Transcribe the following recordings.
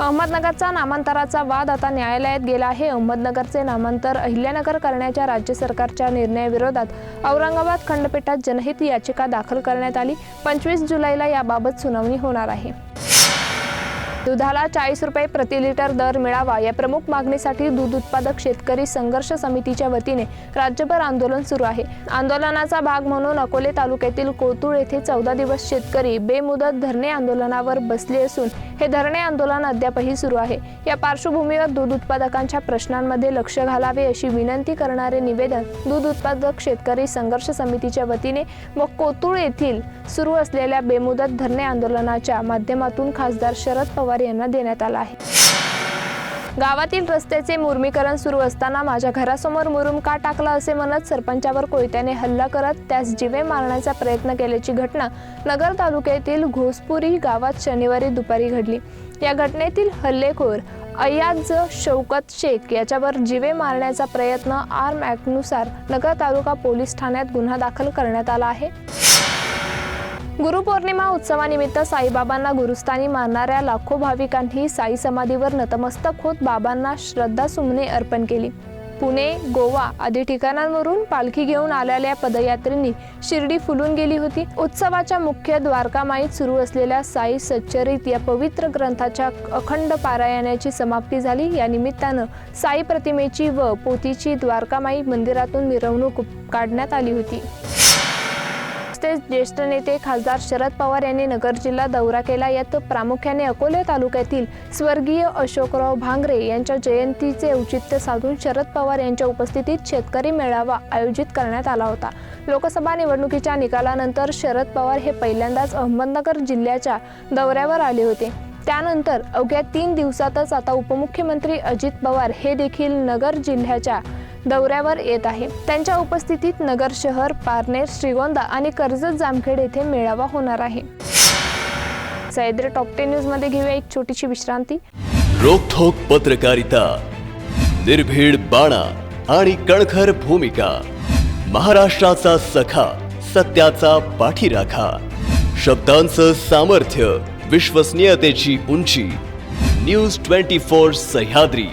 अहमदनगरचा नामांतराचा वाद आता न्यायालयात गेला आहे. अहमदनगरचे नामांतर अहिल्यानगर करण्याच्या राज्य सरकारच्या निर्णयाविरोधात औरंगाबाद खंडपीठात जनहित याचिका दाखल करण्यात आली. पंचवीस जुलैला याबाबत सुनावणी होणार आहे. दुधाला चाळीस रुपये प्रति लिटर दर मिळावा या प्रमुख मागणीसाठी दूध उत्पादक शेतकरी संघर्ष समितीच्या वतीने राज्यभर आंदोलन सुरू आहे. आंदोलनाचा भाग म्हणून अकोले तालुक्यातील कोतुळ येथे चौदा दिवस शेतकरी बेमुदत धरणे आंदोलनावर बसले असून हे धरणे आंदोलन अद्यापही सुरू आहे. या पार्श्वभूमीवर दूध उत्पादकांच्या प्रश्नांमध्ये लक्ष घालावे अशी विनंती करणारे निवेदन दूध उत्पादक शेतकरी संघर्ष समितीच्या वतीने व कोतुळ येथील सुरू असलेल्या बेमुदत धरणे आंदोलनाच्या माध्यमातून खासदार शरद पवार यांना देण्यात आला आहे. गावातील रस्त्याचे मुर्मीकरण सुरू असताना माझ्या घरासमोर मुरुम का टाकला असे म्हणत सरपंचावर कोयत्याने हल्ला करत त्यास जिवे मारण्याचा प्रयत्न केल्याची घटना नगर तालुक्यातील घोसपुरी गावात शनिवारी दुपारी घडली. या घटनेतील हल्लेखोर अयाज शौकत शेख याच्यावर जिवे मारण्याचा प्रयत्न आर्म ॲक्टनुसार नगर तालुका पोलीस ठाण्यात गुन्हा दाखल करण्यात आला आहे. गुरुपौर्णिमा उत्सवानिमित्त साईबाबांना गुरुस्थानी मानणाऱ्या लाखो भाविकांनी साई समाधीवर नतमस्तक होत बाबांना श्रद्धासुमने अर्पण केली. पुणे गोवा आदी ठिकाणांवरून पालखी घेऊन आलेल्या पदयात्रींनी शिर्डी फुलून गेली होती. उत्सवाच्या मुख्य द्वारकामाईत सुरू असलेल्या साई सच्चरित या पवित्र ग्रंथाच्या अखंड पारायणाची समाप्ती झाली. या निमित्तानं साई प्रतिमेची व पोथीची द्वारकामाई मंदिरातून मिरवणूक काढण्यात आली होती. काँग्रेसचे ज्येष्ठ नेते खासदार शरद पवार यांनी नगर जिल्हा दौरा केला. यात प्रामुख्याने अकोले तालुक्यातील स्वर्गीय अशोकराव भांगरे यांच्या जयंतीचे औचित्य साधून शरद पवार यांच्या उपस्थितीत शेतकरी मेळावा आयोजित करण्यात आला होता. लोकसभा निवडणुकीच्या निकालानंतर शरद पवार हे पहिल्यांदाच अहमदनगर जिल्ह्याच्या दौऱ्यावर आले होते. त्यानंतर अवघ्या तीन दिवसातच आता उपमुख्यमंत्री अजित पवार हे देखील नगर जिल्ह्याच्या दौऱ्यावर येत आहे. त्यांच्या उपस्थितीत नगर शहर पारनेर श्रीगोंदा आणि कर्जत जामखेड येथे मेळावा होणार आहे. सह्याद्री टॉप टेन न्यूजमध्ये घेऊया एक छोटीशी विश्रांती. रोखोक पत्रकारिता निर्भीड बाणा आणि कणखर भूमिका महाराष्ट्राचा सखा सत्याचा पाठीराखा शब्दांचं सामर्थ्य विश्वसनीयतेची उंची न्यूज ट्वेंटी फोर सह्याद्री.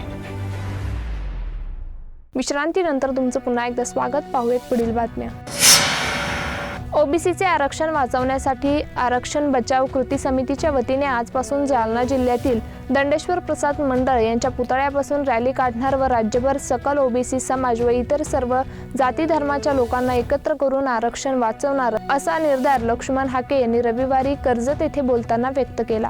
विश्रांतीनंतर तुमचं पुन्हा एकदा स्वागत पाहूयात पुढील बातम्या. ओबीसीचे आरक्षण वाचवण्यासाठी आरक्षण बचाव कृती समितीच्या वतीने आजपासून जालना जिल्ह्यातील दंडेश्वर प्रसाद मंडळ यांच्या पुतळ्यापासून रॅली काढणार व राज्यभर सकल ओबीसी समाज व इतर सर्व जाती धर्माच्या लोकांना एकत्र करून आरक्षण वाचवणार असा निर्धार लक्ष्मण हाके यांनी रविवारी कर्जत येथे बोलताना व्यक्त केला.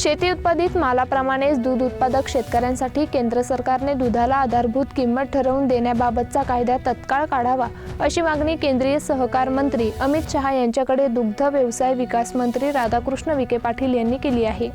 शेती उत्पादित मालाप्रमाणेच दूध उत्पादक शेतकऱ्यांसाठी केंद्र सरकारने दुधाला आधारभूत किंमत ठरवून देण्याबाबतचा कायदा तत्काळ काढावा अशी मागणी केंद्रीय सहकार मंत्री अमित शहा यांच्याकडे दुग्ध व्यवसाय विकास मंत्री राधाकृष्ण विखे पाटील यांनी केली आहे.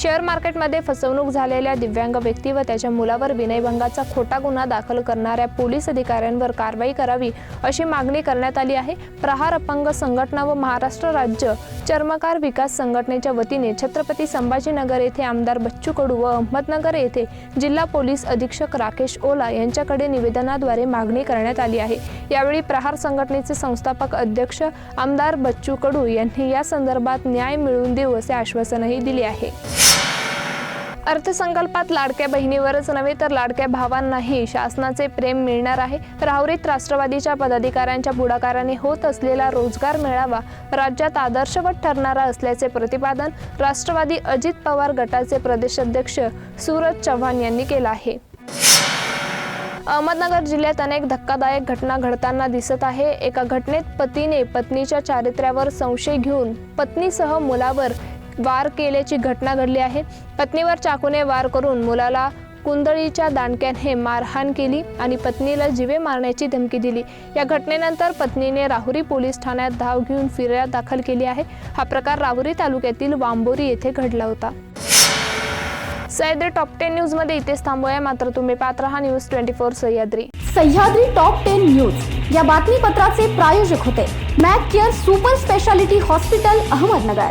शेअर मार्केटमध्ये फसवणूक झालेल्या दिव्यांग व्यक्ती व त्याच्या मुलावर विनयभंगाचा खोटा गुन्हा दाखल करणाऱ्या पोलीस अधिकाऱ्यांवर कारवाई करावी अशी मागणी करण्यात आली आहे. प्रहार अपंग संघटना व महाराष्ट्र राज्य चर्मकार विकास संघटनेच्या वतीने छत्रपती संभाजीनगर येथे आमदार बच्चू कडू व अहमदनगर येथे जिल्हा पोलीस अधीक्षक राकेश ओला यांच्याकडे निवेदनाद्वारे मागणी करण्यात आली आहे. यावेळी प्रहार संघटनेचे संस्थापक अध्यक्ष आमदार बच्चू कडू यांनी या संदर्भात न्याय मिळवून देऊ असे आश्वासनही दिले आहे. अर्थसंकल्पात लाडक्या बहिणीवरच नव्हे तर लाडक्या भावांनाही शासनाचे प्रेम मिळणार आहे. राहुरीत राष्ट्रवादीच्या पदाधिकाऱ्यांच्या पुढाकाराने होत असलेला रोजगार मेळावा राज्यात आदर्शवत ठरणारा असल्याचे प्रतिपादन राष्ट्रवादी अजित पवार गटाचे प्रदेशाध्यक्ष सूरज चव्हाण यांनी केलं आहे. अहमदनगर जिल्ह्यात अनेक धक्कादायक घटना घडताना दिसत आहे. एका घटनेत पतीने पत्नीच्या चारित्र्यावर संशय घेऊन पत्नीसह मुलावर वार केल्याची घटना घडली आहे. पत्नीवर चाकूने वार करून मुलाला कुंदळीच्या दांडक्याने मारहाण केली आणि पत्नीला जिवे मारण्याची धमकी दिली. या घटनेनंतर पत्नीने राहुरी पोलीस ठाण्यात धाव घेऊन फिर्याद दाखल केली आहे. हा प्रकार राहुरी तालुक्यातील वांबोरी येथे घडला होता. सह्याद्री टॉप टेन न्यूजमध्ये इथेच थांबूया. मात्र तुम्ही पात्र हा news twenty four Sahyadri. Sahyadri top ten news. या बातमीपत्राचे प्रायोजक होते. Mac care super speciality hospital Ahmednagar.